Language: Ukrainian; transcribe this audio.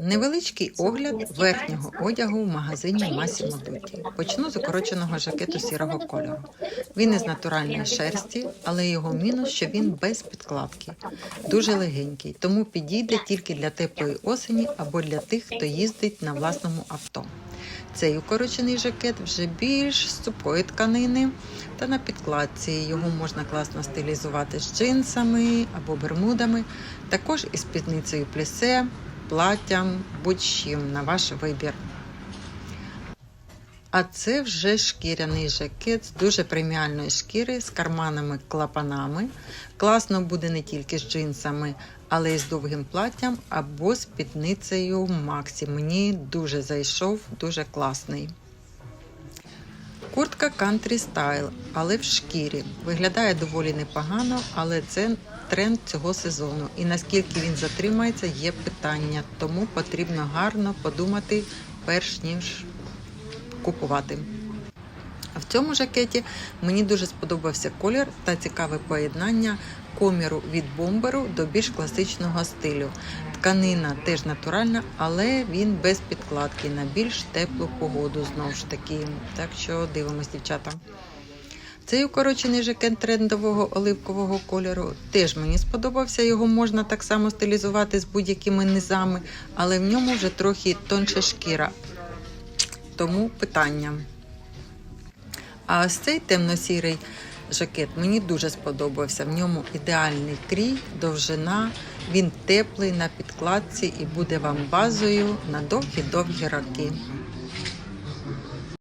Невеличкий огляд верхнього одягу в магазині Massimo Dutti. Почну з укороченого жакету сірого кольору. Він із натуральної шерсті, але його мінус, що він без підкладки, дуже легенький, тому підійде тільки для теплої осені або для тих, хто їздить на власному авто. Цей укорочений жакет вже більш з сухої тканини, та на підкладці його можна класно стилізувати з джинсами або бермудами, також із спідницею плісе, платтям, будь-чим на ваш вибір. А це вже шкіряний жакет з дуже преміальної шкіри з карманами-клапанами. Класно буде не тільки з джинсами, але й з довгим платтям або спідницею Максі. Мені дуже зайшов, дуже класний. Куртка Country Style, але в шкірі. Виглядає доволі непогано, але це тренд цього сезону. І наскільки він затримається, є питання. Тому потрібно гарно подумати, перш ніж купувати. В цьому жакеті мені дуже сподобався колір та цікаве поєднання коміру від бомберу до більш класичного стилю. Тканина теж натуральна, але він без підкладки на більш теплу погоду знову ж таки. Так що дивимось, дівчата. Цей укорочений жакет трендового оливкового кольору теж мені сподобався. Його можна так само стилізувати з будь-якими низами, але в ньому вже трохи тонша шкіра. Тому питання. А ось цей темно-сірий жакет мені дуже сподобався. В ньому ідеальний крій, довжина, він теплий на підкладці і буде вам базою на довгі-довгі роки.